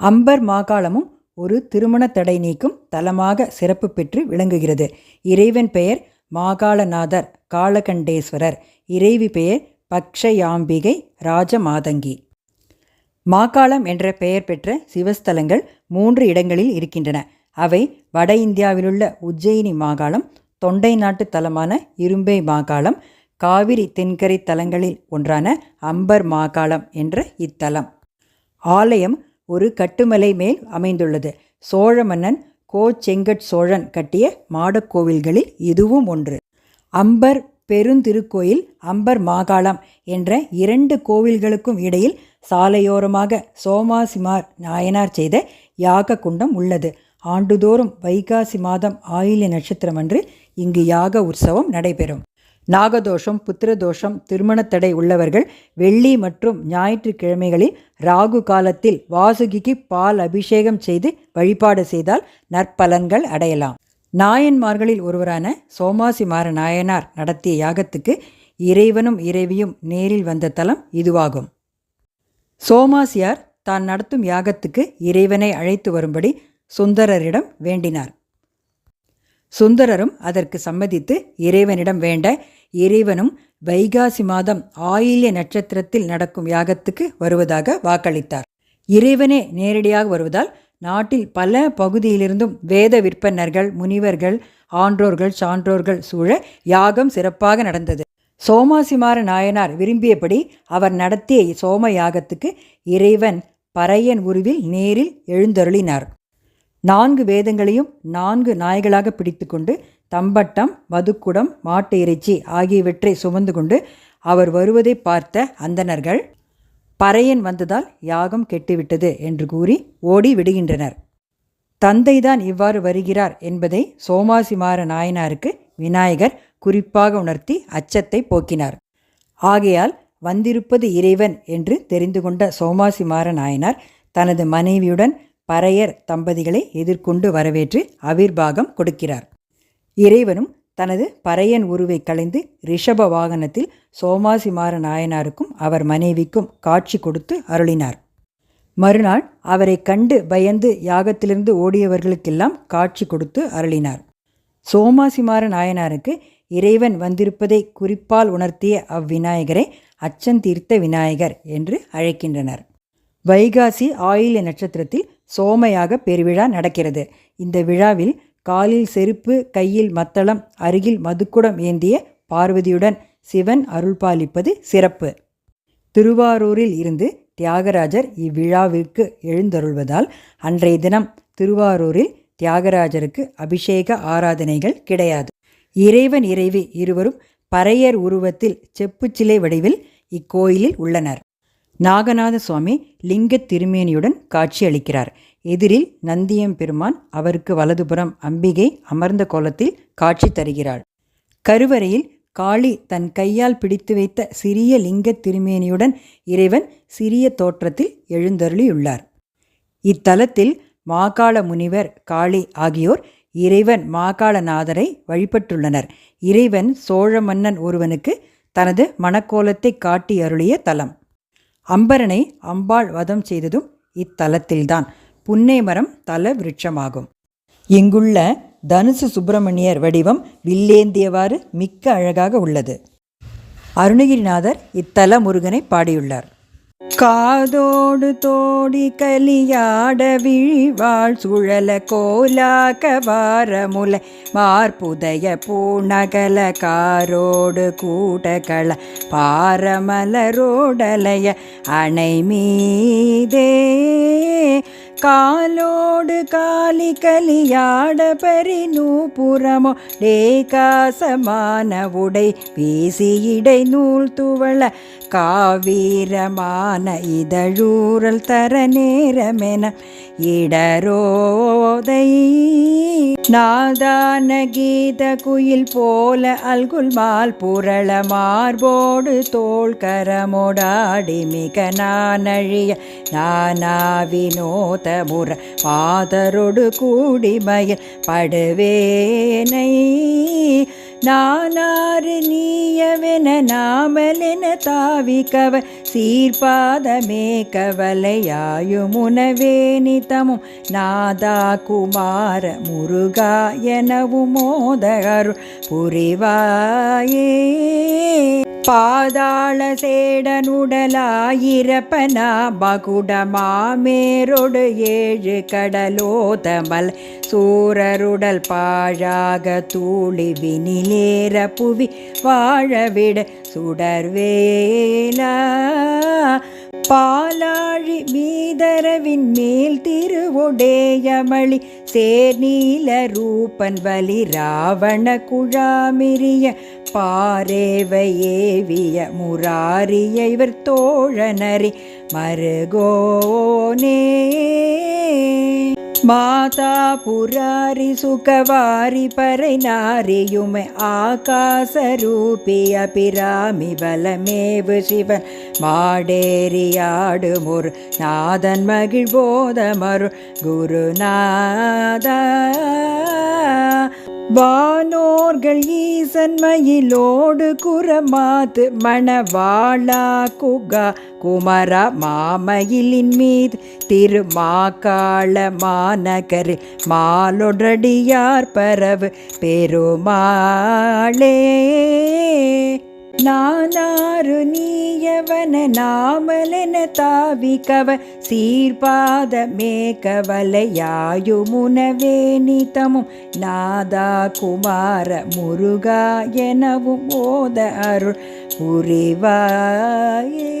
Amber மாகாளமும் ஒரு திருமண தடை நீக்கும் தலமாக சிறப்பு பெற்று விளங்குகிறது. இறைவன் பெயர் மாகாளநாதர் காளகண்டேஸ்வரர் இறைவி பெயர் பக்ஷயாம்பிகை ராஜமாதங்கி. மாகாளம் என்ற பெயர் பெற்ற சிவஸ்தலங்கள் மூன்று இடங்களில் இருக்கின்றன. அவை வட இந்தியாவிலுள்ள உஜ்ஜயினி மாகாளம் தொண்டை நாட்டு தலமான இரும்பை மாகாளம் காவிரி தென்கரை தலங்களில் ஒன்றான அம்பர் மாகாளம் என்ற இத்தலம். ஆலயம் ஒரு கட்டுமலை மேல் அமைந்துள்ளது. சோழ மன்னன் கோ செங்கட் சோழன் கட்டிய மாடக்கோவில்களில் இதுவும் ஒன்று. அம்பர் பெருந்திருக்கோயில் அம்பர் மாகாளம் என்ற இரண்டு கோவில்களுக்கும் இடையில் சாலையோரமாக சோமாசிமார் நாயனார் செய்த யாக குண்டம் உள்ளது. ஆண்டுதோறும் வைகாசி மாதம் ஆயில்ய நட்சத்திரமன்று இங்கு யாக உற்சவம் நடைபெறும். நாகதோஷம் புத்திரதோஷம் திருமணத்தடை உள்ளவர்கள் வெள்ளி மற்றும் ஞாயிற்றுக்கிழமைகளில் ராகு காலத்தில் வாசுகிக்கு பால் அபிஷேகம் செய்து வழிபாடு செய்தால் நற்பலன்கள் அடையலாம். நாயன்மார்களில் ஒருவரான சோமாசிமார நாயனார் நடத்திய யாகத்துக்கு இறைவனும் இறைவியும் நேரில் வந்த தலம் இதுவாகும். சோமாசியார் தான் நடத்தும் யாகத்துக்கு இறைவனை அழைத்து வரும்படி சுந்தரரிடம் வேண்டினார். சுந்தரரும் அதற்கு சம்மதித்து இறைவனிடம் வேண்ட இறைவனும் வைகாசி மாதம் ஆயில்ய நட்சத்திரத்தில் நடக்கும் யாகத்துக்கு வருவதாக வாக்களித்தார். இறைவனே நேரடியாக வருவதால் நாட்டில் பல பகுதியிலிருந்தும் வேத விற்பனர்கள் முனிவர்கள் ஆன்றோர்கள் சான்றோர்கள் சூழ யாகம் சிறப்பாக நடந்தது. சோமாசிமார நாயனார் விரும்பியபடி அவர் நடத்திய சோம யாகத்துக்கு இறைவன் பறையன் உருவில் நேரில் எழுந்தருளினார். நான்கு வேதங்களையும் நான்கு நாய்களாக பிடித்துக்கொண்டு தம்பட்டம் மதுக்குடம் மாட்டு இறைச்சி ஆகியவற்றை சுமந்து கொண்டு அவர் வருவதை பார்த்த அந்தணர்கள் பறையன் வந்ததால் யாகம் கெட்டுவிட்டது என்று கூறி ஓடி விடுகின்றனர். தந்தைதான் இவ்வாறு வருகிறார் என்பதை சோமாசிமார நாயனாருக்கு விநாயகர் குறிப்பாக உணர்த்தி அச்சத்தை போக்கினார். ஆகையால் வந்திருப்பது இறைவன் என்று தெரிந்து கொண்ட சோமாசிமார நாயனார் தனது மனைவியுடன் பறையர் தம்பதிகளை எதிர்கொண்டு வரவேற்று அவிர்வாகம் கொடுக்கிறார். இறைவனும் தனது பறையன் உருவை களைந்து ரிஷப வாகனத்தில் சோமாசிமார நாயனாருக்கும் அவர் மனைவிக்கும் காட்சி கொடுத்து அருளினார். மறுநாள் அவரை கண்டு பயந்து யாகத்திலிருந்து ஓடியவர்களுக்கெல்லாம் காட்சி கொடுத்து அருளினார். சோமாசிமார நாயனாருக்கு இறைவன் வந்திருப்பதை குறிப்பால் உணர்த்திய அவ்விநாயகரை அச்சந்தீர்த்த விநாயகர் என்று அழைக்கின்றனர். வைகாசி ஆயில்ய நட்சத்திரத்தில் சோமையாக பெருவிழா நடக்கிறது. இந்த விழாவில் காலில் செருப்பு கையில் மத்தளம் அருகில் மதுக்குடம் ஏந்திய பார்வதியுடன் சிவன் அருள்பாலிப்பது சிறப்பு. திருவாரூரில் இருந்து தியாகராஜர் இவ்விழாவிற்கு எழுந்தருள்வதால் அன்றைய தினம் திருவாரூரில் தியாகராஜருக்கு அபிஷேக ஆராதனைகள் கிடையாது. இறைவன் இறைவி இருவரும் பறையர் உருவத்தில் செப்புச்சிலை வடிவில் இக்கோயிலில் உள்ளனர். நாகநாத சுவாமி லிங்க திருமேனியுடன் காட்சியளிக்கிறார். எதிரில் நந்தியம் பெருமான் அவருக்கு வலதுபுறம் அம்பிகை அமர்ந்த கோலத்தில் காட்சி தருகிறாள். கருவறையில் காளி தன் கையால் பிடித்து வைத்த சிறிய லிங்க திருமேனியுடன் இறைவன் சிறிய தோற்றத்தில் எழுந்தருளியுள்ளார். இத்தலத்தில் மாகாள முனிவர் காளி ஆகியோர் இறைவன் மாகாளநாதரை வழிபட்டுள்ளனர். இறைவன் சோழ மன்னன் ஒருவனுக்கு தனது மணக்கோலத்தை காட்டி அருளிய தலம். அம்பரனை அம்பாள் வதம் செய்ததும் இத்தலத்தில்தான். புன்னை மரம் தல விருட்சமாகும். இங்குள்ள தனுசு சுப்பிரமணியர் வடிவம் வில்லேந்தியவாறு மிக்க அழகாக உள்ளது. அருணகிரிநாதர் இத்தல முருகனை பாடியுள்ளார். காதோடு தோடி கலியாட விழிவாள் சுழல கோலாக வாரமுலை மார்புதய பூநகல காரோடு கூடகள பாரமலரோடலைய அணை மீதே காலோடு காலி கலியாட பரிநூபுரமோ டேகாசமான உடை வீசியிடை நூல் துவள காவீரமான இதழூரல் தர நேரமென இடரோதை நாதான கீத குயில் போல அல்குல் மால் புரள மார்போடு தோல் கரமோடாடி மிக நானழிய நானா வினோத முற பாதரொடு கூடிமயில் படுவேனை. நானாறு நீயவென நாமலென தாவிக்கவ சீர்பாதமே கவலையாயுமுனவே நிதமும். நாதா குமார முருகா எனவும் மோதகரு புரிவாயே. பாதாள சேடனுடலாயிரப்பனா பகுடமாமேரொடு ஏழு கடலோதமல் சூரருடல் பாழாக தூளி வினிலேற புவி வாழவிட சுடர்வேலா பாலாழி மீதரவின் மேல் திருவுடேயமளி சேர்நீல ரூபன் வலி ராவண குழாமிரிய பாரேவையேவிய ஏவிய முராரிய இவர் தோழனரி மருகோனே. மாதா புராரி சுகவாரி பறை நாரியுமை ஆகாசரூபி அபிராமி பலமேவு சிவன் மாடேரியாடுமுரு நாதன் மகிழ்போதமரு குருநாதா. வானோர்கள் ஈசன்மயிலோடு குரமாது மணவாளா குகா குமர மாமயிலின் மீது திருமாக்காள மாநகர் மாலொடடியார் பரவு பெருமாளே. நானாரு நீயவன நாமலென தாவிகவ சீர்பாத மேகவலையாயுமுனவே நிதமும் நாதா குமார முருகா எனவும் ஓத அருள் புரிவாயே.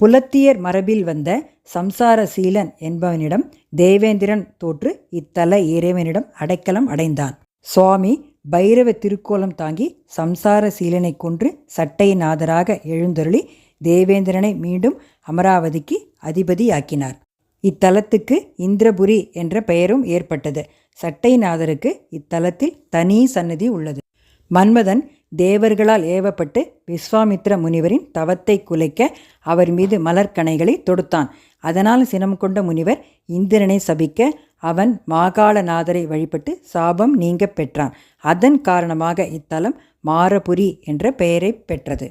புலத்தியர் மரபில் வந்த சம்சார சீலன் என்பவனிடம் தேவேந்திரன் தோற்று இத்தல இறைவனிடம் அடைக்கலம் அடைந்தான். சுவாமி பைரவ திருக்கோலம் தாங்கி சம்சார சீலனை கொன்று சட்டைநாதராக எழுந்தருளி தேவேந்திரனை மீண்டும் அமராவதிக்கு அதிபதியாக்கினார். இத்தலத்துக்கு இந்திரபுரி என்ற பெயரும் ஏற்பட்டது. சட்டைநாதருக்கு இத்தலத்தில் தனி சன்னதி உள்ளது. மன்மதன் தேவர்களால் ஏவப்பட்டு விஸ்வாமித்ர முனிவரின் தவத்தை குலைக்க அவர் மீது மலர்கனைகளை தொடுத்தான். அதனால் சினம் கொண்ட முனிவர் இந்திரனை சபிக்க அவன் மாகாளநாதரை வழிபட்டு சாபம் நீங்க பெற்றான். அதன் காரணமாக இத்தலம் மாரபுரி என்ற பெயரை பெற்றது.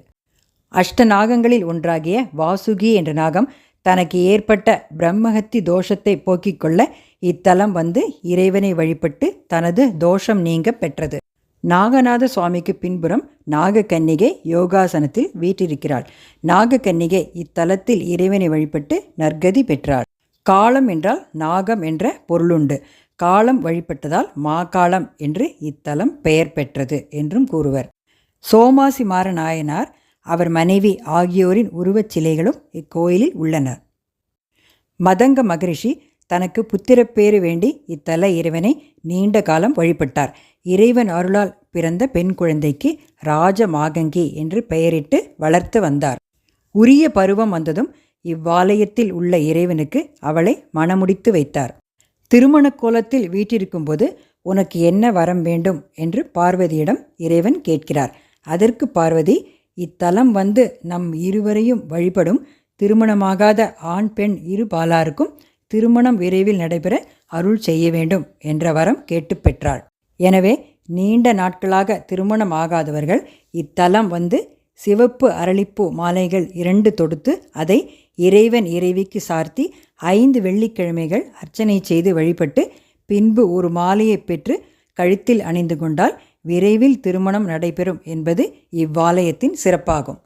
அஷ்ட நாகங்களில் ஒன்றாகிய வாசுகி என்ற நாகம் தனக்கு ஏற்பட்ட பிரம்மஹத்தி தோஷத்தை போக்கிக் கொள்ள இத்தலம் வந்து இறைவனை வழிபட்டு தனது தோஷம் நீங்க பெற்றது. நாகநாத சுவாமிக்கு பின்புறம் நாகக்கன்னிகை யோகாசனத்தில் வீற்றிருக்கிறாள். நாகக்கன்னிகை இத்தலத்தில் இறைவனை வழிபட்டு நற்கதி பெற்றாள். காலம் என்றால் நாகம் என்ற பொருளுண்டு. காலம் வழிபட்டதால் மாகாளம் என்று இத்தலம் பெயர் பெற்றது என்றும் கூறுவர். சோமாசி மாற நாயனார் அவர் மனைவி ஆகியோரின் உருவச் சிலைகளும் இக்கோயிலில் உள்ளன. மதங்க மகரிஷி தனக்கு புத்திரப்பேறு வேண்டி இத்தல இறைவனை நீண்ட காலம் வழிபட்டார். இறைவன் அருளால் பிறந்த பெண் குழந்தைக்கு ராஜமாகங்கி என்று பெயரிட்டு வளர்த்து வந்தார். உரிய பருவம் வந்ததும் இவ்வாலயத்தில் உள்ள இறைவனுக்கு அவளை மணமுடித்து வைத்தார். திருமண கோலத்தில் வீட்டிருக்கும்போது உனக்கு என்ன வரம் வேண்டும்? என்று பார்வதியிடம் இறைவன் கேட்கிறார். அதற்கு பார்வதி இத்தலம் வந்து நம் இருவரையும் வழிபடும் திருமணமாகாத ஆண் பெண் இரு பாலாருக்கும் திருமணம் விரைவில் நடைபெற அருள் செய்ய வேண்டும் என்ற வரம் கேட்டு பெற்றாள். எனவே நீண்ட நாட்களாக திருமணம் ஆகாதவர்கள் இத்தலம் வந்து சிவப்பு அரளிப்பூ மாலைகள் இரண்டு தொடுத்து அதை இறைவன் இறைவிக்கு சார்த்தி ஐந்து வெள்ளிக்கிழமைகள் அர்ச்சனை செய்து வழிபட்டு பின்பு ஒரு மாலையை பெற்று கழுத்தில் அணிந்து கொண்டால் விரைவில் திருமணம் நடைபெறும் என்பது இவ்வாலயத்தின் சிறப்பாகும்.